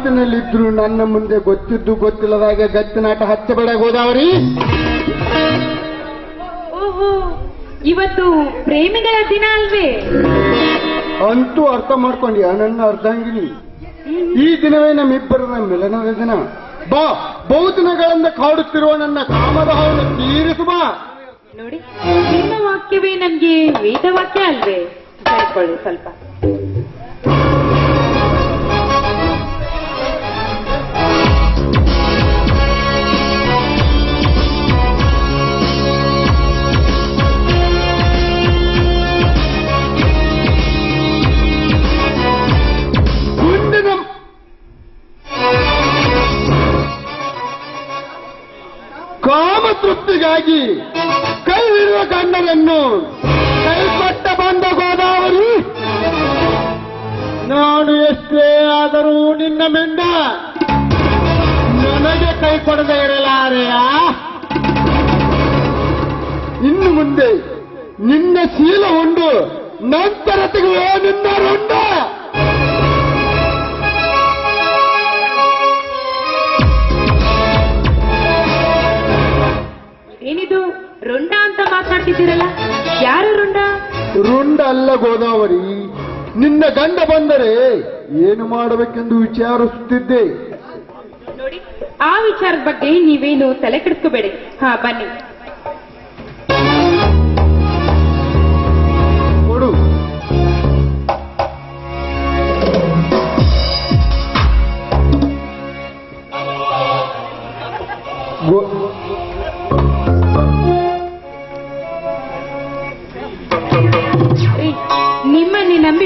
ಗುಂಡಿನ ಮತ್ತಿನಲ್ಲಿದ್ರು ನನ್ನ ಮುಂದೆ ಗೊತ್ತಿದ್ದು ಗೊತ್ತಿಲ್ಲದಾಗೆ ಗತ್ತಿನಾಟ ಹಚ್ಚಬೇಡ ಗೋದಾವರಿ ಓಹೋ ಇವತ್ತು ಪ್ರೇಮಿಗಳ ದಿನ ಅಲ್ವೇ? ಅಂತೂ ಅರ್ಥ ಮಾಡ್ಕೊಂಡಿ ನನ್ನ ಅರ್ಧಾಂಗಿನಿ? ಈ ದಿನವೇ ನಮ್ಮಿಬ್ಬರ ಮಿಲನದ ದಿನ. ಬಾ ಬಹುದಿನಗಳಿಂದ ಕಾಡುತ್ತಿರುವ ನನ್ನ ಕಾಮದ ಹಾವನ್ನು ತೀರಿಸು ಬಾ. ನೋಡಿ ನಿಮ್ಮ ವಾಕ್ಯವೇ ನಮ್ಗೆ ವೇದ ವಾಕ್ಯ ಅಲ್ವೇ ಸ್ವಲ್ಪ. ತೃಪ್ತಿಗಾಗಿ ಕೈ ಹಿಡಿಯುವ ಗಂಡನನ್ನು ಕೈಕೊಟ್ಟ ಬಂದ ಗೋದಾವರಿ, ನಾನು ಎಷ್ಟೇ ಆದರೂ ನಿನ್ನ ಮೆಂಡ ನನಗೆ ಕೈ ಕೊಡದೆ ಇರಲಾರೆಯ? ಇನ್ನು ಮುಂದೆ ನಿನ್ನ ಶೀಲ ಉಂಡು ನಂತರ ತೆಗೆಯುವ ನಿನ್ನ ರುಂಡ. ಮಾತಾಡ್ತಿದ್ದೀರಲ್ಲ? ಯಾರು ರುಂಡ? ರುಂಡ ಅಲ್ಲ ಗೋದಾವರಿ. ನಿನ್ನ ಗಂಡ ಬಂದರೆ ಏನು ಮಾಡಬೇಕೆಂದು ವಿಚಾರಿಸುತ್ತಿದ್ದೆ? ನೋಡಿ ಆ ವಿಚಾರದ ಬಗ್ಗೆ ನೀವೇನು ತಲೆ ಕೆಡಿಸ್ಕೋಬೇಡಿ. ಹಾ ಬನ್ನಿ. ಕೊಡು. ಗೋ-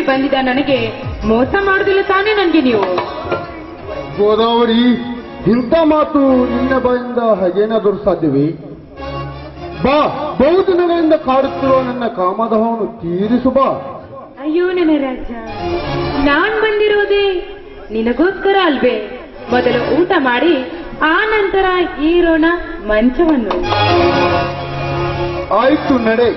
ಬಂದಿದ್ದ ನನಗೆ ಮೋಸ ಮಾಡುದಿಲ್ಲ ತಾನೇ ನನಗೆ ನೀವು? ಗೋದಾವರಿ ಇಂಥ ಮಾತು ನಿನ್ನ ಬಾಯಿಂದ ಹಾಗೇನಾದರೂ ಸಾಧ್ಯವೇ? ಬಾ ಬಹುದಿನಗಳಿಂದ ಕಾಡುತ್ತಿರುವ ನನ್ನ ಕಾಮದಹವನ್ನು ತೀರಿಸು ಬಾ. ಅಯ್ಯೋ ನನ್ನ ರಾಜ ನಾನ್ ಬಂದಿರೋದೇ ನಿನಗೋಸ್ಕರ ಅಲ್ವೇ? ಮೊದಲು ಊಟ ಮಾಡಿ ಆ ನಂತರ ಈರೋಣ ಮಂಚವನ್ನು. ಆಯ್ತು ನಡೆ.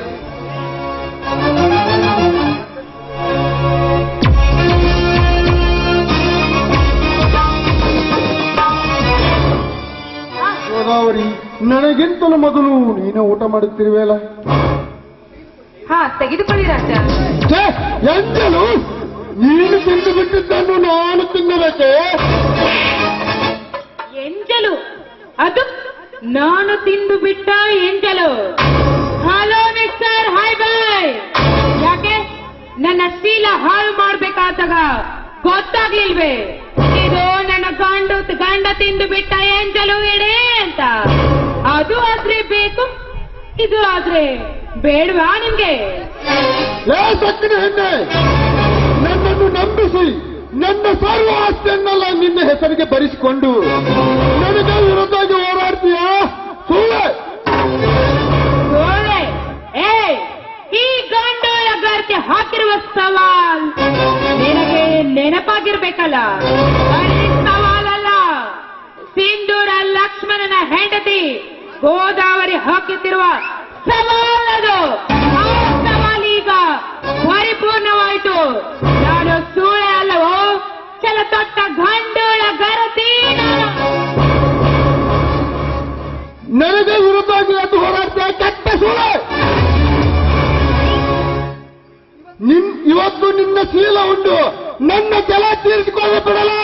ನನಗಿಂತಲೂ ಮೊದಲು ನೀನು ಊಟ ಮಾಡುತ್ತಿರುವೆಯಲ್ಲ ಹಾ ತೆಗೆದುಕೊಳ್ಳಿ ರಾಜ. ಎಂಜಲು! ನೀನು ತಿಂದು ಬಿಟ್ಟಿದ್ದನ್ನು ನಾನು ತಿನ್ನಬೇಕೆ? ಎಂಜಲು? ಅದು ನಾನು ತಿಂದು ಬಿಟ್ಟ ಎಂಜಲು. ಹಲೋ ಮಿಸ್ಟರ್ ಹಾಯ್ ಬಾಯ್ ಯಾಕೆ? ನನ್ನ ಶೀಲ ಹಾಳು ಮಾಡ್ಬೇಕಾದಾಗ ಗೊತ್ತಾಗ್ಲಿಲ್ವೇ? ಇದು ನನ್ನ ಗಂಡು ಗಂಡ ತಿಂದು ಬಿಟ್ಟ ಎಂಜಲು ಇಡೇ ಅಂತ. ಅದು ಆದ್ರೆ ಬೇಕು ಇದು ಆದ್ರೆ ಬೇಡವಾ ನಿಮ್ಗೆ? ಸಕ್ಕಿನ ಹೆಣ್ಣೆ ನನ್ನನ್ನು ನಂಬಿಸಿ ನನ್ನ ಸರ್ವ ಆಸ್ತಿಯನ್ನೆಲ್ಲ ನಿನ್ನ ಹೆಸರಿಗೆ ಬರಿಸಿಕೊಂಡು ನನಗೆ ವಿರುದ್ಧವಾಗಿ ಹೋರಾಡ್ತೀಯ? ಸುಳ್ಳೆ ಸುಳ್ಳೆ ಏ ಈ ಗರ್ಗೆ ಹಾಕಿರುವ ಸವಾಲ್ ನಿನಗೆ ನೆನಪಾಗಿರ್ಬೇಕಲ್ಲ? ಸವಾಲಲ್ಲ ಸಿಂಧೂರ ಲಕ್ಷ್ಮಣನ ಹೆಂಡತಿ ಗೋದಾವರಿ ಹಾಕುತ್ತಿರುವ ಸವಾಲದು ಆ ಸವಾಲೀಗ ಪರಿಪೂರ್ಣವಾಯಿತು. ನಾನು ಸೂಳೆ ಅಲ್ಲವೋ? ಕೆಲ ತೊಟ್ಟ ಗಂಡೋಳ ಗರತಿ ನಾನು. ನನಗೆ ವಿರುದ್ಧವಾಗಿ ಅದು ಹೋರಾಡ್ತೀಯ ಕೆಟ್ಟ ಸೂಳೆ. ನಿನ್ ಇವತ್ತು ನಿನ್ನ ಶೀಲ ಉಂಟು. ನನ್ನ ಜಲ ತೀರಿಸಿಕೊಳ್ಳ ಬಿಡಲಾರೆ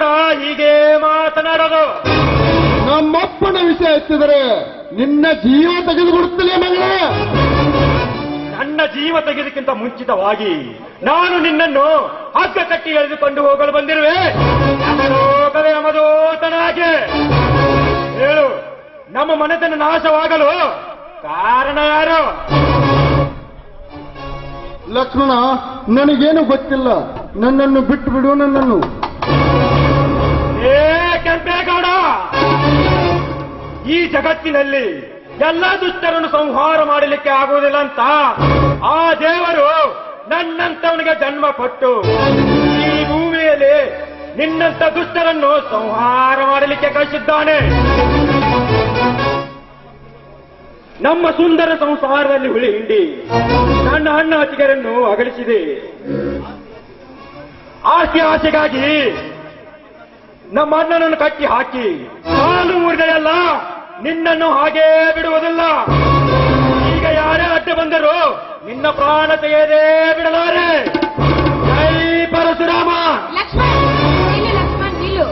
ಕೂಡ ಹೀಗೆ ಮಾತನಾಡೋದು. ನಮ್ಮಪ್ಪನ ವಿಷಯ ಎತ್ತಿದರೆ ನಿನ್ನ ಜೀವ ತೆಗೆದುಕೊಡುತ್ತಲೇ ಮಗಳ? ನನ್ನ ಜೀವ ತೆಗೆದಕ್ಕಿಂತ ಮುಂಚಿತವಾಗಿ ನಾನು ನಿನ್ನನ್ನು ಹಗ್ಗ ಕಟ್ಟಿ ಎಳೆದುಕೊಂಡು ಹೋಗಲು ಬಂದಿರುವೆ. ಲೋಕವೇ ಅಮದೋತನಾಗೆ ಹೇಳು ನಮ್ಮ ಮನೆತನ ನಾಶವಾಗಲು ಕಾರಣ ಯಾರು? ಲಕ್ಷ್ಮಣ ನನಗೇನು ಗೊತ್ತಿಲ್ಲ. ನನ್ನನ್ನು ಬಿಟ್ಟು ಬಿಡು ನನ್ನನ್ನು. ಈ ಜಗತ್ತಿನಲ್ಲಿ ಎಲ್ಲ ದುಷ್ಟರನ್ನು ಸಂಹಾರ ಮಾಡಲಿಕ್ಕೆ ಆಗುವುದಿಲ್ಲ ಅಂತ ಆ ದೇವರು ನನ್ನಂತವನಿಗೆ ಜನ್ಮ ಕೊಟ್ಟು ಈ ಭೂಮಿಯಲ್ಲಿ ನಿನ್ನಂತ ದುಷ್ಟರನ್ನು ಸಂಹಾರ ಮಾಡಲಿಕ್ಕೆ ಕಳಿಸಿದ್ದಾನೆ. ನಮ್ಮ ಸುಂದರ ಸಂಸಾರದಲ್ಲಿ ಹುಳಿ ಹಿಂಡಿ ನನ್ನ ಹಣ್ಣು ಹಚ್ಚಿಗರನ್ನು ಅಗಲಿಸಿದೆ. ಆಸೆ ಆಸೆಗಾಗಿ ನಮ್ಮ ಅಣ್ಣನನ್ನು ಕಟ್ಟಿ ಹಾಕಿ. ಕಾಲು ಮುರಿದೆಯಲ್ಲ ನಿನ್ನನ್ನು ಹಾಗೇ ಬಿಡುವುದಿಲ್ಲ. ಈಗ ಯಾರೇ ಅಡ್ಡ ಬಂದರು ನಿನ್ನ ಪ್ರಾಣ ತೆಗೆಯದೇ ಬಿಡಲಾರೆ. ಜೈ ಪರಶುರಾಮ. ಲಕ್ಷ್ಮಣ್ ನಿಲ್ಲು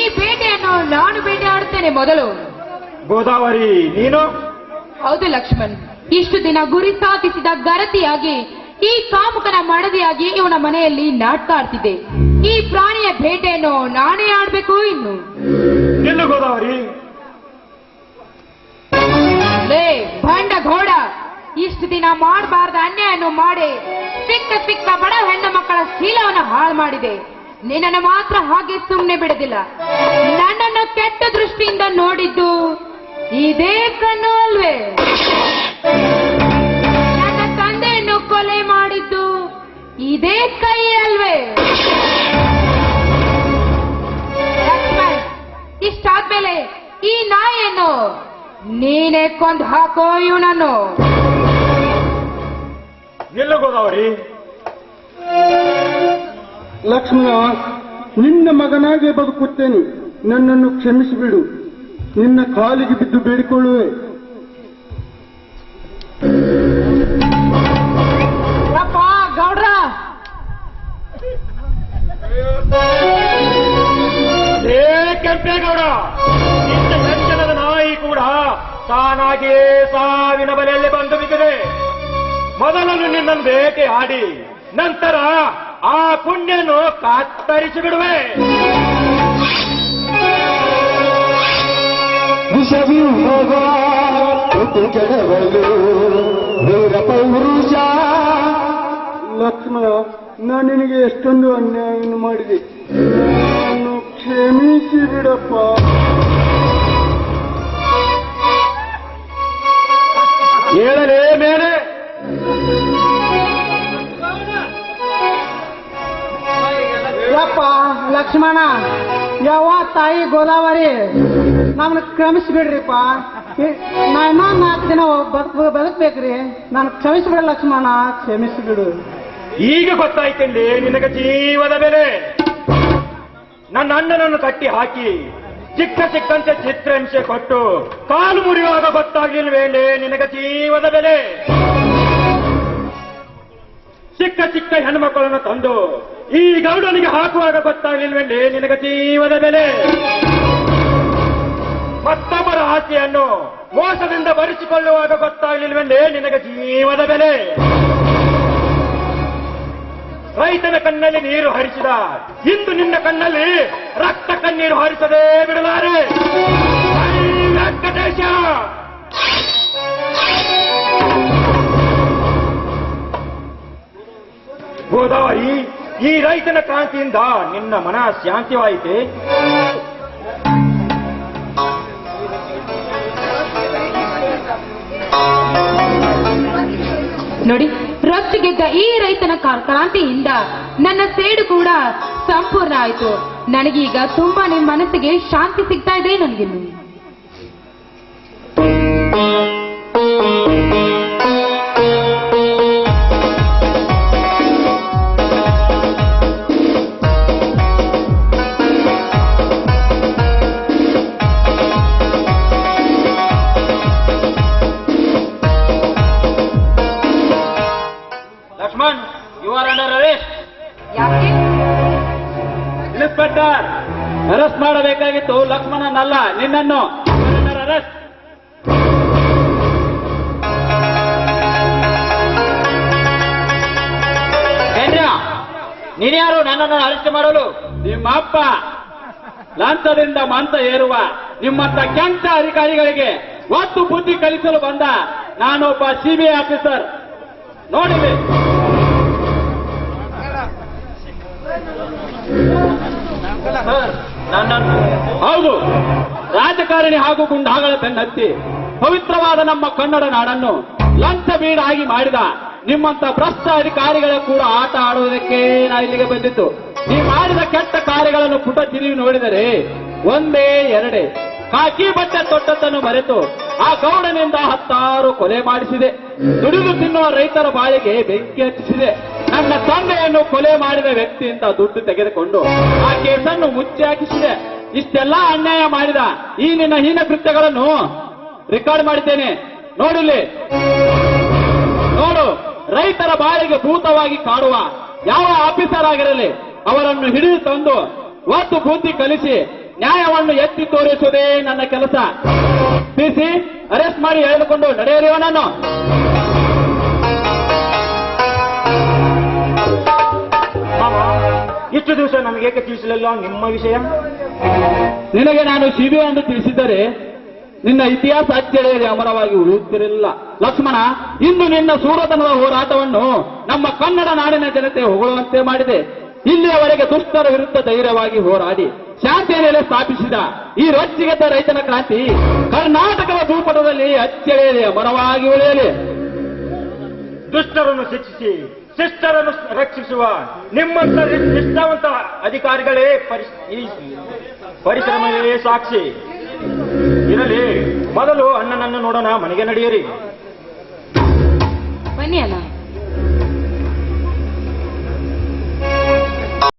ಈ ಬೇಟೆಯನ್ನು ನಾನು ಬೇಟೆ ಆಡುತ್ತೇನೆ ಮೊದಲು. ಗೋದಾವರಿ ನೀನು? ಹೌದು ಲಕ್ಷ್ಮಣ್. ಇಷ್ಟು ದಿನ ಗುರಿ ಸಾಧಿಸಿದ ಗರತಿಯಾಗಿ ಈ ಕಾಮುಕನ ಮಡದಿಯಾಗಿ ಇವನ ಮನೆಯಲ್ಲಿ ನಾಟಕ ಆಡ್ತಿದ್ದೆ ಈ ಪ್ರಾಣಿಯ ಬೇಟೆಯನ್ನು ನಾನೇ ಆಡ್ಬೇಕು ಇನ್ನು. ನಿಲ್ಲು ಗೋದಾವರಿ? ಲೇ ಭಂಡ ಘೋಡ ಇಷ್ಟು ದಿನ ಮಾಡಬಾರ್ದ ಅನ್ಯಾಯನ್ನು ಮಾಡಿ ಸಿಕ್ಕ ಸಿಕ್ಕ ಬಡ ಹೆಣ್ಣು ಮಕ್ಕಳ ಶೀಲವನ್ನು ಹಾಳು ಮಾಡಿದೆ. ನಿನ್ನನ್ನು ಮಾತ್ರ ಹಾಗೆ ಸುಮ್ಮನೆ ಬಿಡದಿಲ್ಲ. ನನ್ನನ್ನು ಕೆಟ್ಟ ದೃಷ್ಟಿಯಿಂದ ನೋಡಿದ್ದು ಇದೇ ಕಣ್ಣು ಅಲ್ವೇ. ನನ್ನ ತಂದೆಯನ್ನು ಕೊಲೆ ಮಾಡಿದ್ದು ಇದೇ ಕೈ ಅಲ್ವೇ. ನಾಯಿಯನ್ನು ನೀನೇ ಕೊಂದು ಹಾಕೋ ಇವನನ್ನು. ಎಲ್ಲ ಗೋದಾವರಿ. ಲಕ್ಷ್ಮಣ ನಿನ್ನ ಮಗನಾಗೆ ಬದುಕುತ್ತೇನೆ. ನನ್ನನ್ನು ಕ್ಷಮಿಸಿಬಿಡು. ನಿನ್ನ ಕಾಲಿಗೆ ಬಿದ್ದು ಬೇಡಿಕೊಳ್ಳುವೆ. ತಾನಾಗಿಯೇ ಸಾವಿನ ಬಲೆಯಲ್ಲಿ ಬಂದು ಬಿದ್ದಿದೆ. ಮೊದಲನ್ನು ನಿನ್ನನ್ನು ಬೇಟೆ ಆಡಿ ನಂತರ ಆ ಪುಣ್ಯನು ಕತ್ತರಿಸಿ ಬಿಡುವೆ. ಲಕ್ಷ್ಮಣ ನಾನು ನಿನಗೆ ಎಷ್ಟೊಂದು ಅನ್ಯಾಯವನ್ನು ಮಾಡಿದೆ. ನಾನು ಕ್ಷಮಿಸಿ ಬಿಡಪ್ಪ. ಹೇಳಲೇ ಬೇರೆ ಯಪ್ಪ ಲಕ್ಷ್ಮಣ ಯಾವ ತಾಯಿ ಗೋದಾವರಿ ನಮ್ಮನ್ನ ಕ್ಷಮಿಸ್ಬಿಡ್ರಿಪ್ಪ ಈ- ನಾ ಇನ್ನೊಂದು ನಾಲ್ಕು ದಿನ ಬದುಕ್ ಬದುಕ್ಬೇಕ್ರಿ. ನಾನು ಕ್ಷಮಿಸ್ಬಿಡ ಲಕ್ಷ್ಮಣ ಕ್ಷಮಿಸ್ಬಿಡು. ಈಗ ಗೊತ್ತಾಯ್ತಂಡಿ ನಿನಗ ಜೀವದ ಬೆಲೆ. ನನ್ನ ಅಣ್ಣನನ್ನು ಕಟ್ಟಿ ಹಾಕಿ ಚಿಕ್ಕ ಚಿಕ್ಕಂತೆ ಚಿತ್ರಹಿಂಸೆ ಕೊಟ್ಟು ಕಾಲು ಮುರಿಯುವಾಗ ಗೊತ್ತಾಗ್ಲಿಲ್ವೇಂಡೆ ನಿನಗೆ ಜೀವದ ಬೆಲೆ. ಚಿಕ್ಕ ಚಿಕ್ಕ ಹೆಣ್ಮಕ್ಕಳನ್ನು ತಂದು ಈ ಗೌಡನಿಗೆ ಹಾಕುವಾಗ ಗೊತ್ತಾಗ್ಲಿಲ್ವೇಂಡೆ ನಿನಗೆ ಜೀವದ ಬೆಲೆ. ಮತ್ತೊಬ್ಬರ ಆಸೆಯನ್ನು ಮೋಸದಿಂದ ಭರಿಸಿಕೊಳ್ಳುವಾಗ ಗೊತ್ತಾಗ್ಲಿಲ್ವೇಂಡೆ ನಿನಗೆ ಜೀವದ ಬೆಲೆ. ರೈತನ ಕಣ್ಣಲ್ಲಿ ನೀರು ಹರಿಸಿದ. ಇಂದು ನಿನ್ನ ಕಣ್ಣಲ್ಲಿ ರಕ್ತ ಕಣ್ಣೀರು ಹರಿಸದೆ ಬಿಡಲಾರೆ. ವೆಂಕಟೇಶ! ಗೋದಾವರಿ ಈ ರೈತನ ಕ್ರಾಂತಿಯಿಂದ ನಿನ್ನ ಮನ ಶಾಂತಿವಾಯಿತೆ? ನೋಡಿ ರೊಚ್ಚಿಗೆದ್ದ ಈ ರೈತನ ಕ್ರಾಂತಿಯಿಂದ ನನ್ನ ಸೇಡು ಕೂಡ ಸಂಪೂರ್ಣ ಆಯ್ತು. ನನಗೀಗ ತುಂಬಾನೇ ಮನಸ್ಸಿಗೆ ಶಾಂತಿ ಸಿಗ್ತಾ ಇದೆ ನನಗಿನ್ನು ಇನ್ಸ್ಪೆಕ್ಟರ್ ಅರೆಸ್ಟ್ ಮಾಡಬೇಕಾಗಿತ್ತು. ಲಕ್ಷ್ಮಣನಲ್ಲ, ನಿನ್ನನ್ನು. ಅರೆಸ್ಟ್ ನೀನ್ಯಾರು ನನ್ನನ್ನು ಅರೆಸ್ಟ್ ಮಾಡಲು? ನಿಮ್ಮ ಅಪ್ಪ ಲಂಚದಿಂದ ಮಂತ ಏರುವ ನಿಮ್ಮಂತ ಕೆಂಟ ಅಧಿಕಾರಿಗಳಿಗೆ ಒತ್ತು ಬುದ್ಧಿ ಕಲಿಸಲು ಬಂದ ನಾನೊಬ್ಬ ಸಿಬಿಐ ಆಫೀಸರ್ ನೋಡಿದೆ. ಹೌದು. ರಾಜಕಾರಣಿ ಹಾಗೂ ಗುಂಡಾಗಳ ಬೆನ್ನತ್ತಿ ಪವಿತ್ರವಾದ ನಮ್ಮ ಕನ್ನಡ ನಾಡನ್ನು ಲಂಚ ಬೀಡಾಗಿ ಮಾಡಿದ ನಿಮ್ಮಂತ ಭ್ರಷ್ಟ ಅಧಿಕಾರಿಗಳ ಕೂಡ ಆಟ ಆಡುವುದಕ್ಕೆ ನಾ ಇಲ್ಲಿಗೆ ಬಂದಿತ್ತು ನೀವು ಮಾಡಿದ ಕೆಟ್ಟ ಕಾರ್ಯಗಳನ್ನು ಪುಟ ತಿರುಗಿ ನೋಡಿದರೆ ಒಂದೇ ಎರಡೇ. ಕಾಕಿ ಬಟ್ಟೆ ತೊಟ್ಟದ್ದನ್ನು ಮರೆತು ಆ ಗೌಡನಿಂದ ಹತ್ತಾರು ಕೊಲೆ ಮಾಡಿಸಿದೆ. ದುಡಿದು ತಿನ್ನುವ ರೈತರ ಬಾಳಿಗೆ ಬೆಂಕಿ ಹಚ್ಚಿಸಿದೆ. ನನ್ನ ತಂದೆಯನ್ನು ಕೊಲೆ ಮಾಡಿದ ವ್ಯಕ್ತಿಯಿಂದ ದುಡ್ಡು ತೆಗೆದುಕೊಂಡು ಆ ಕೇಸನ್ನು ಮುಚ್ಚಿ ಹಾಕಿಸಿದೆ ಇಷ್ಟೆಲ್ಲ ಅನ್ಯಾಯ ಮಾಡಿದ ಈ ನಿನ್ನ ಹೀನ ಕೃತ್ಯಗಳನ್ನು ರೆಕಾರ್ಡ್ ಮಾಡಿದ್ದೇನೆ. ನೋಡಿಲ್ಲಿ ನೋಡು, ರೈತರ ಬಾಳಿಗೆ ಭೂತವಾಗಿ ಕಾಡುವ ಯಾವ ಆಫೀಸರ್ ಆಗಿರಲಿ, ಅವರನ್ನು ಹಿಡಿದು ತಂದು ಒತ್ತು ಬುದ್ಧಿ ಕಲಿಸಿ ನ್ಯಾಯವನ್ನು ಎತ್ತಿ ತೋರಿಸುವುದೇ ನನ್ನ ಕೆಲಸ. ಸಿಸಿ ಅರೆಸ್ಟ್ ಮಾಡಿ ಹೇಳಿಕೊಂಡು ನಡೆಯಲಿವನನ್ನು ಮಾಮ ಇಷ್ಟು ದಿವಸ ನಮಗೇಕೆ ತಿಳಿಸಲಿಲ್ಲ ನಿಮ್ಮ ವಿಷಯ? ನಿನಗೆ ನಾನು ಶಿಬಿ ಎಂದು ತಿಳಿಸಿದರೆ ನಿನ್ನ ಇತಿಹಾಸ ಅಚ್ಚಳಿಯಲ್ಲಿ ಅಮರವಾಗಿ ಉಳಿಯುತ್ತಿರಲಿಲ್ಲ. ಲಕ್ಷ್ಮಣ ಇಂದು ನಿನ್ನ ಸೂರತನದ ಹೋರಾಟವನ್ನು ನಮ್ಮ ಕನ್ನಡ ನಾಡಿನ ಜನತೆ ಹೊಗಳುವಂತೆ ಮಾಡಿದೆ. ಇಲ್ಲಿಯವರೆಗೆ ದುಷ್ಟರ ವಿರುದ್ಧ ಧೈರ್ಯವಾಗಿ ಹೋರಾಡಿ ಶಾಂತಿಯ ನೆಲೆ ಸ್ಥಾಪಿಸಿದ ಈ ರೊಚ್ಚಿಗೆದ್ದ ರೈತನ ಕ್ರಾಂತಿ ಕರ್ನಾಟಕದ ಭೂಪಟದಲ್ಲಿ ಅಚ್ಚಳಿಯದೆ ಅಮರವಾಗಿ ಉಳಿಯಲಿ. ದುಷ್ಟರನ್ನು ಶಿಕ್ಷಿಸಿ. ಶಿಷ್ಟರನ್ನು ರಕ್ಷಿಸುವ ನಿಮ್ಮಂತ ನಿಷ್ಠಾವಂತ ಅಧಿಕಾರಿಗಳೇ ಪರಿಶ್ರಮವೇ ಸಾಕ್ಷಿ. ಇರಲಿ, ಮೊದಲು ಅಣ್ಣನನ್ನು ನೋಡೋಣ, ಮನೆಗೆ ನಡೆಯಿರಿ. ಬನ್ನಿ ಅಣ್ಣ.